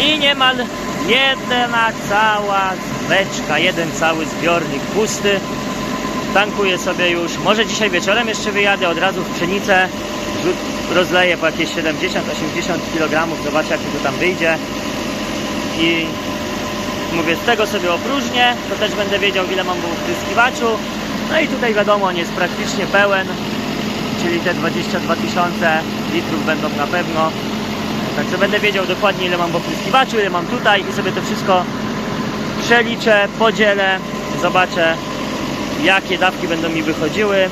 i niemal jedna cała beczka, jeden cały zbiornik pusty. Tankuję sobie już, może dzisiaj wieczorem jeszcze wyjadę od razu w pszenicę, rzu- rozleję po jakieś 70-80 kg, zobaczę jak to tam wyjdzie i mówię, z tego sobie opróżnię, to też będę wiedział ile mam w opryskiwaczu. No i tutaj wiadomo, on jest praktycznie pełen, czyli te 22 tysiące litrów będą na pewno. Także będę wiedział dokładnie ile mam w opryskiwaczu, ile mam tutaj i sobie to wszystko przeliczę, podzielę, zobaczę jakie dawki będą mi wychodziły.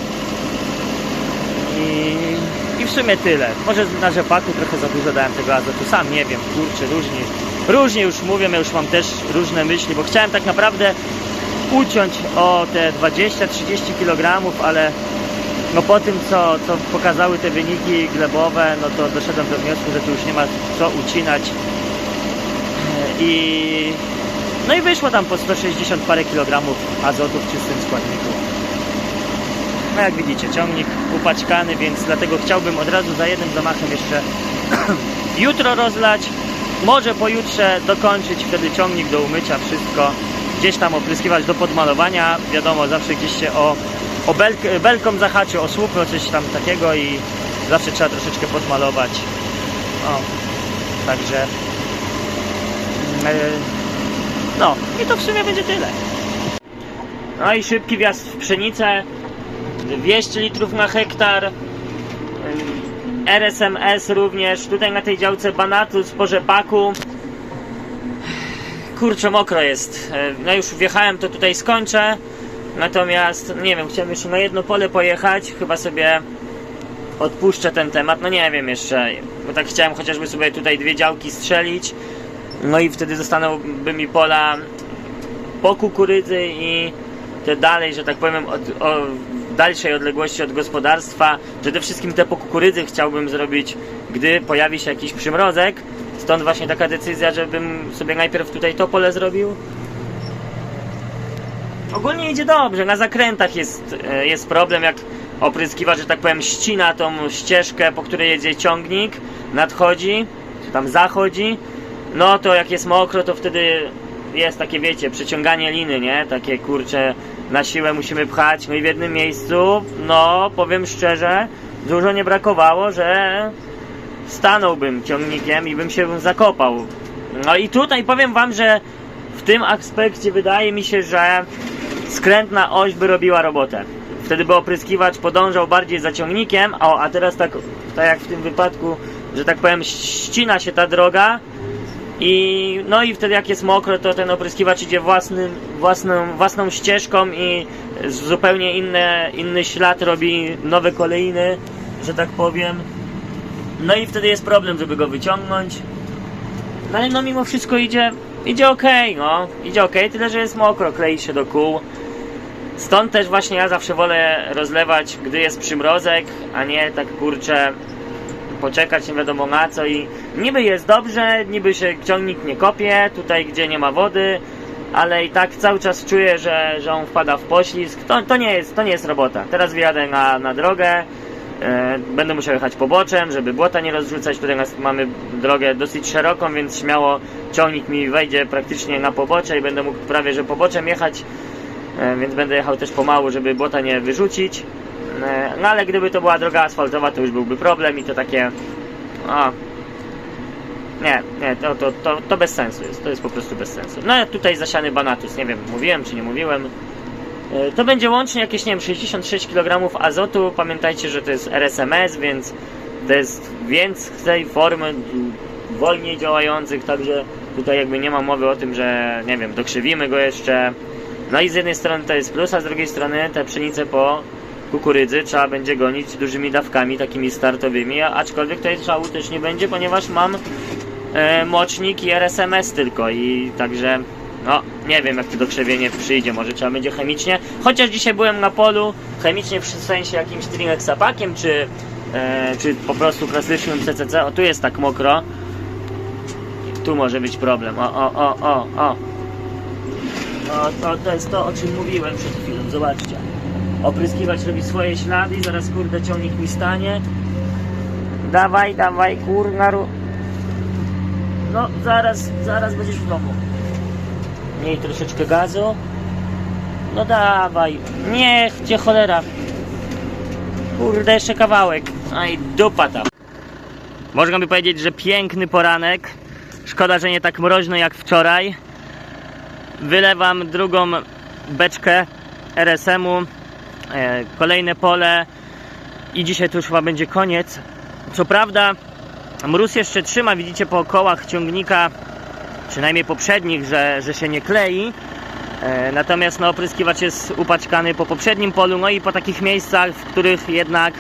I, I w sumie tyle. Może na rzepaku trochę za dużo dałem tego azotu, sam nie wiem, kurczę, różnie. Różnie już mówię, ja już mam też różne myśli, bo chciałem tak naprawdę uciąć o te 20-30 kg, ale no po tym co, co pokazały te wyniki glebowe, no to doszedłem do wniosku, że tu już nie ma co ucinać. I no i wyszło tam po 160 parę kilogramów azotu w czystym składniku. No jak widzicie, ciągnik upaćkany, więc dlatego chciałbym od razu za jednym zamachem jeszcze jutro rozlać. Może pojutrze dokończyć wtedy ciągnik do umycia, wszystko. Gdzieś tam opryskiwać do podmalowania. Wiadomo, zawsze gdzieś się o, o belk, belką zahaczy, o słupy, o coś tam takiego i zawsze trzeba troszeczkę podmalować. O, także... mm, e, no, i to w sumie będzie tyle. No i szybki wjazd w pszenicę. 200 litrów na hektar. Ym, RSMS również. Tutaj na tej działce Banatus po rzepaku. Kurczę, mokro jest. E, No już wjechałem, to tutaj skończę. Natomiast, nie wiem, chciałem jeszcze na jedno pole pojechać. Chyba sobie odpuszczę ten temat. No nie wiem jeszcze, bo tak chciałem chociażby sobie tutaj dwie działki strzelić. No i wtedy zostaną mi pola po kukurydzy i te dalej, że tak powiem, od, o dalszej odległości od gospodarstwa. Przede wszystkim te po kukurydzy chciałbym zrobić, gdy pojawi się jakiś przymrozek. Stąd właśnie taka decyzja, żebym sobie najpierw tutaj to pole zrobił. Ogólnie idzie dobrze, na zakrętach jest, e, jest problem, jak opryskiwacz, że tak powiem, ścina tą ścieżkę, po której jedzie ciągnik, nadchodzi, czy tam zachodzi, no to jak jest mokro, to wtedy jest takie, wiecie, przeciąganie liny, nie? Takie, kurcze, na siłę musimy pchać, no i w jednym miejscu, no, powiem szczerze, dużo nie brakowało, że stanąłbym ciągnikiem i bym się zakopał. No i tutaj powiem wam, że w tym aspekcie wydaje mi się, że skrętna oś by robiła robotę. Wtedy by opryskiwacz podążał bardziej za ciągnikiem, a, a teraz tak, tak jak w tym wypadku, że tak powiem, ścina się ta droga i no i wtedy jak jest mokro, to ten opryskiwacz idzie własnym, własną, własną ścieżką i zupełnie inne, inny ślad robi nowe kolejny, że tak powiem. No i wtedy jest problem, żeby go wyciągnąć. No ale no mimo wszystko idzie, idzie ok, no. Idzie ok, tyle że jest mokro, klei się do kół. Stąd też właśnie ja zawsze wolę rozlewać, gdy jest przymrozek, a nie tak kurczę poczekać nie wiadomo na co i niby jest dobrze, niby się ciągnik nie kopie, tutaj gdzie nie ma wody, ale i tak cały czas czuję, że, że on wpada w poślizg. To, to, nie, jest, to nie jest robota. Teraz wyjadę na, na drogę, będę musiał jechać poboczem, żeby błota nie rozrzucać. Tutaj mamy drogę dosyć szeroką, więc śmiało ciągnik mi wejdzie praktycznie na pobocze i będę mógł prawie że poboczem jechać, e, więc będę jechał też pomału, żeby błota nie wyrzucić. E, No ale gdyby to była droga asfaltowa, to już byłby problem i to takie. O, nie, nie, to, to, to, to bez sensu jest. To jest po prostu bez sensu. No tutaj zasiany banatus, nie wiem, mówiłem czy nie mówiłem. E, To będzie łącznie jakieś, nie wiem, 66 kg azotu. Pamiętajcie, że to jest RSMS, więc to jest więcej formy wolniej działających, także tutaj jakby nie ma mowy o tym, że nie wiem, dokrzywimy go jeszcze. No i z jednej strony to jest plus, a z drugiej strony te pszenice po kukurydzy trzeba będzie gonić dużymi dawkami, takimi startowymi, aczkolwiek tutaj żału też nie będzie, ponieważ mam e, mocznik i RSMS tylko i także no nie wiem jak to dokrzewienie przyjdzie, może trzeba będzie chemicznie, chociaż dzisiaj byłem na polu chemicznie w sensie jakimś trinexapakiem czy, e, czy po prostu klasycznym CCC, o tu jest tak mokro tu może być problem, o o o o o o, to, jest to, o czym mówiłem przed chwilą, zobaczcie. Opryskiwać robi swoje ślady zaraz kurde ciągnik mi stanie. Dawaj, dawaj, kurna. No, zaraz, zaraz będziesz w domu. Miej troszeczkę gazu. No dawaj. Niech cię cholera. Kurde, jeszcze kawałek. Aj, dupa tam. Można by powiedzieć, że piękny poranek. Szkoda, że nie tak mroźno jak wczoraj. Wylewam drugą beczkę RSM-u. E, kolejne pole. I dzisiaj to już chyba będzie koniec. Co prawda, mróz jeszcze trzyma, widzicie po kołach ciągnika, przynajmniej poprzednich, że, że się nie klei. E, Natomiast no, opryskiwacz jest upaczkany po poprzednim polu, no i po takich miejscach, w których jednak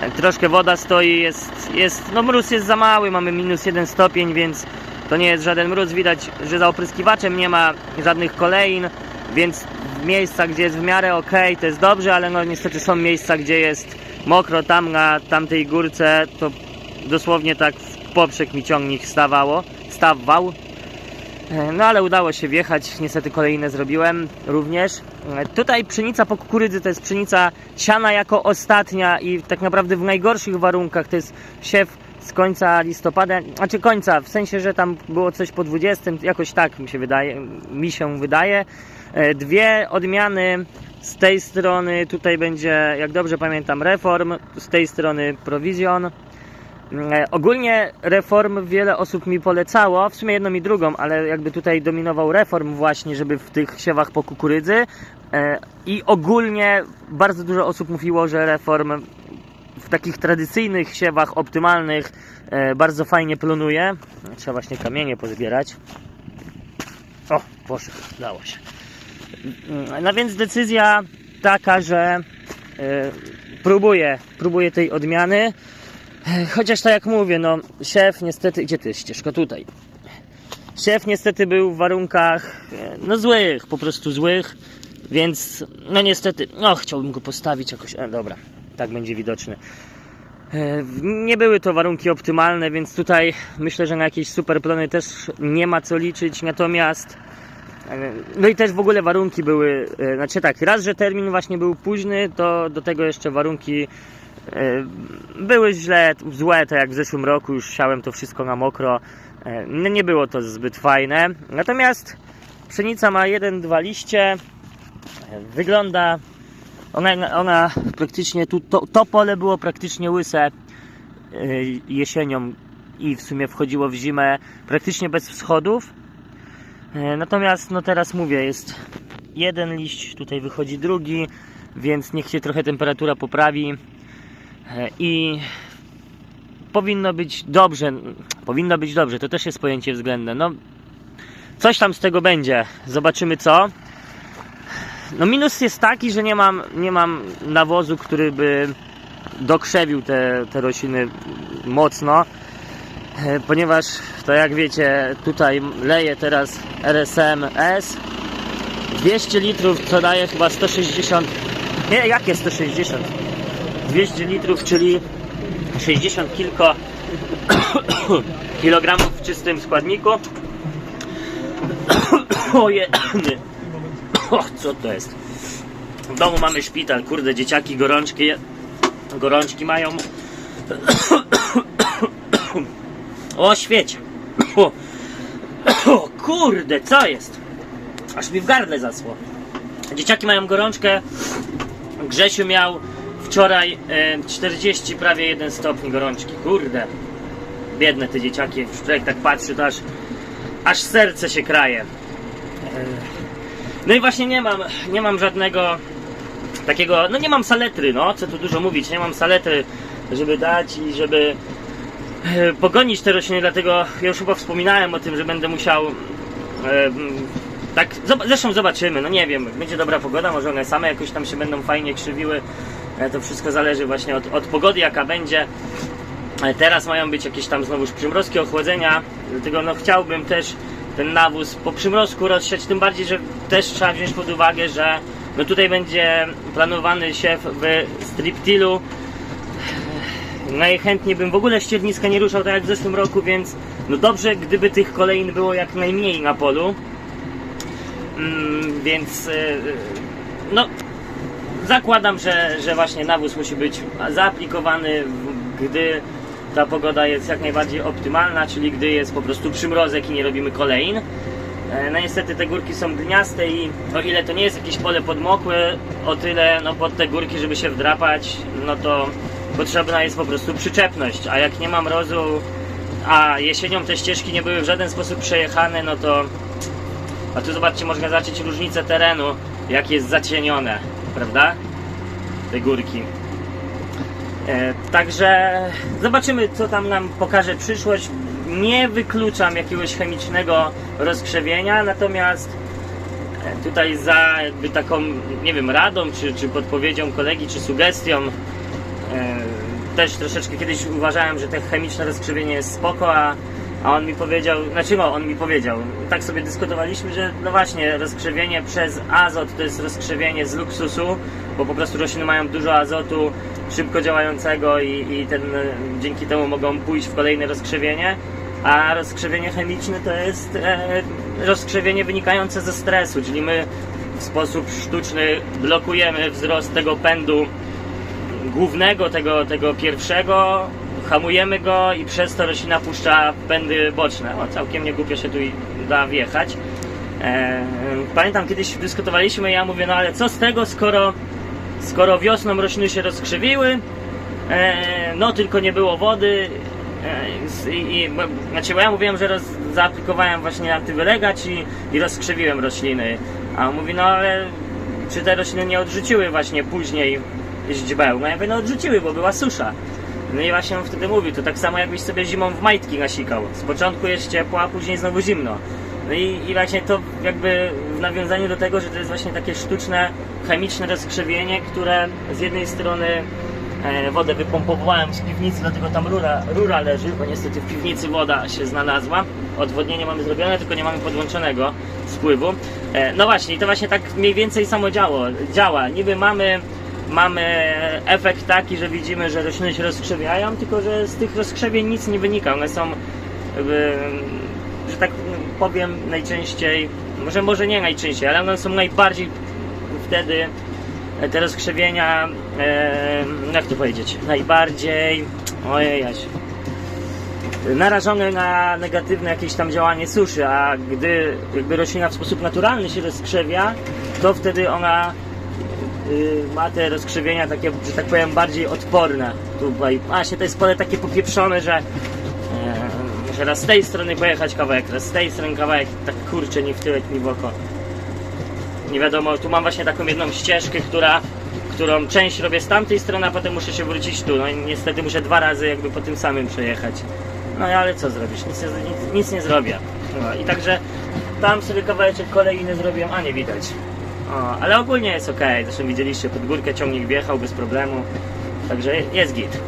e, troszkę woda stoi, jest, jest, no mróz jest za mały, mamy minus jeden stopień, więc to nie jest żaden mróz. Widać, że za opryskiwaczem nie ma żadnych kolejn, więc w miejscach, gdzie jest w miarę ok, to jest dobrze, ale no niestety są miejsca, gdzie jest mokro, tam na tamtej górce, to dosłownie tak w poprzek mi ciągnik stawało, stawał. E, No ale udało się wjechać, niestety kolejne zrobiłem również. E, Tutaj pszenica po kukurydzy to jest pszenica siana jako ostatnia i tak naprawdę w najgorszych warunkach to jest siew z końca listopada, znaczy końca, w sensie, że tam było coś po 20, jakoś tak mi się wydaje, mi się wydaje. E, Dwie odmiany z tej strony, tutaj będzie, jak dobrze pamiętam, Reform, z tej strony Provision. E, Ogólnie reform wiele osób mi polecało, w sumie jedną i drugą, ale jakby tutaj dominował reform właśnie, żeby w tych siewach po kukurydzy. E, I ogólnie bardzo dużo osób mówiło, że reform w takich tradycyjnych siewach optymalnych e, bardzo fajnie plonuje. Trzeba właśnie kamienie pozbierać. O, poszedł, udało się. Mm, No więc decyzja taka, że próbuję, próbuję tej odmiany. Chociaż tak jak mówię, no szef niestety, gdzie ty jest ścieżka? Tutaj. Szef niestety był w warunkach e, no złych, po prostu złych, więc no niestety, no chciałbym go postawić jakoś, e, dobra, tak będzie widoczny. E, Nie były to warunki optymalne, więc tutaj myślę, że na jakieś super plony też nie ma co liczyć, natomiast e, no i też w ogóle warunki były, znaczy tak, raz, że termin właśnie był późny, to do tego jeszcze warunki były źle, złe, tak jak w zeszłym roku, już siałem to wszystko na mokro. E, Nie było to zbyt fajne. Natomiast pszenica ma jeden, dwa liście. E, Wygląda. Ona, ona praktycznie tu, to, to pole było praktycznie łyse e, jesienią i w sumie wchodziło w zimę praktycznie bez wschodów. E, Natomiast no teraz mówię, jest jeden liść, tutaj wychodzi drugi, więc niech się trochę temperatura poprawi E, i powinno być dobrze. Powinno być dobrze, to też jest pojęcie względne. No, coś tam z tego będzie. Zobaczymy co. No minus jest taki, że nie mam, nie mam nawozu, który by dokrzewił te, te rośliny mocno. E, Ponieważ to jak wiecie, tutaj leję teraz RSM S 200 litrów, co daje chyba 160. Nie, jakie 160? 200 litrów, czyli 60 kilko kilogramów w czystym składniku. Ojej, co to jest? W domu mamy szpital, kurde, dzieciaki gorączki, gorączki mają. O, świeć. O, o, kurde, co jest? Aż mi w gardle zasło. Dzieciaki mają gorączkę. Grzesiu miał wczoraj e, 40 prawie 1 stopni gorączki. Kurde. Biedne te dzieciaki. Człowiek tak patrzy, to aż, aż serce się kraje. E, No i właśnie nie mam, nie mam żadnego takiego, no nie mam saletry, no, co tu dużo mówić, nie mam saletry, żeby dać i żeby e, pogonić te rośliny, dlatego ja już chyba wspominałem o tym, że będę musiał e, tak, zresztą zobaczymy, no nie wiem, będzie dobra pogoda, może one same jakoś tam się będą fajnie krzywiły, e, to wszystko zależy właśnie od, od pogody jaka będzie. E, Teraz mają być jakieś tam znowuż przymrozki, ochłodzenia, dlatego no chciałbym też ten nawóz po przymrozku rozsiać, tym bardziej, że też trzeba wziąć pod uwagę, że no tutaj będzie planowany siew w striptilu. Najchętniej bym w ogóle ścierniska nie ruszał tak jak w zeszłym roku, więc no dobrze, gdyby tych kolejn było jak najmniej na polu. Mm, więc e, no zakładam, że, że właśnie nawóz musi być zaaplikowany, gdy ta pogoda jest jak najbardziej optymalna, czyli gdy jest po prostu przymrozek i nie robimy kolejn. E, No niestety te górki są gliniaste i o ile to nie jest jakieś pole podmokłe, o tyle no pod te górki, żeby się wdrapać, no to potrzebna jest po prostu przyczepność, a jak nie ma mrozu, a jesienią te ścieżki nie były w żaden sposób przejechane, no to a tu zobaczcie, można zobaczyć różnicę terenu, jak jest zacienione, prawda? Te górki. E, także zobaczymy, co tam nam pokaże przyszłość. Nie wykluczam jakiegoś chemicznego rozkrzewienia, natomiast e, tutaj za jakby taką, nie wiem, radą, czy, czy podpowiedzią kolegi, czy sugestią, e, też troszeczkę kiedyś uważałem, że te chemiczne rozkrzewienie jest spoko, a, a on mi powiedział, znaczy no, on mi powiedział, tak sobie dyskutowaliśmy, że no właśnie, rozkrzewienie przez azot to jest rozkrzewienie z luksusu, bo po prostu rośliny mają dużo azotu szybko działającego i, i ten, dzięki temu mogą pójść w kolejne rozkrzewienie, a rozkrzewienie chemiczne to jest e, rozkrzewienie wynikające ze stresu, czyli my w sposób sztuczny blokujemy wzrost tego pędu głównego, tego, tego pierwszego, hamujemy go i przez to roślina puszcza pędy boczne. O, całkiem nie głupio się tu da wjechać. E, pamiętam kiedyś dyskutowaliśmy, ja mówię, no ale co z tego, skoro, skoro wiosną rośliny się rozkrzewiły, e, no tylko nie było wody. E, i, i, bo- znaczy, bo ja mówiłem, że roz, zaaplikowałem właśnie antywylegacz i, i rozkrzewiłem rośliny. A on mówi, no ale czy te rośliny nie odrzuciły właśnie później źdźbeł? No ja mówię, no odrzuciły, bo była susza. No i właśnie on wtedy mówił, to tak samo jakbyś sobie zimą w majtki nasikał. Z początku jest ciepło, a później znowu zimno. No i, i właśnie to jakby w nawiązaniu do tego, że to jest właśnie takie sztuczne, chemiczne rozkrzewienie, które z jednej strony e, wodę wypompowałem z piwnicy, dlatego tam rura, rura leży, bo niestety w piwnicy woda się znalazła. Odwodnienie mamy zrobione, tylko nie mamy podłączonego spływu. E, no właśnie, i to właśnie tak mniej więcej samo działo, działa. Niby mamy mamy efekt taki, że widzimy, że rośliny się rozkrzewiają, tylko że z tych rozkrzewień nic nie wynika. One są, że tak powiem, najczęściej, może może nie najczęściej, ale one są najbardziej wtedy te rozkrzewienia, jak to powiedzieć, najbardziej, ojej, narażone na negatywne jakieś tam działanie suszy, a gdy jakby roślina w sposób naturalny się rozkrzewia, to wtedy ona ma te rozkrzewienia takie, że tak powiem, bardziej odporne. Tutaj, właśnie to jest pole takie popieprzone, że, e, że raz z tej strony pojechać kawałek, raz z tej strony kawałek, tak kurczę, ni w tyłek, ni w oko. Nie wiadomo, tu mam właśnie taką jedną ścieżkę, która, którą część robię z tamtej strony, a potem muszę się wrócić tu. No i niestety muszę dwa razy jakby po tym samym przejechać. No ale co zrobisz? Nic nie, nic, nic nie zrobię. No, I także tam sobie kawałeczek kolejny zrobiłem, a nie widać. Ale ogólnie jest ok. Zresztą widzieliście, pod górkę ciągnik wjechał bez problemu. Także jest git.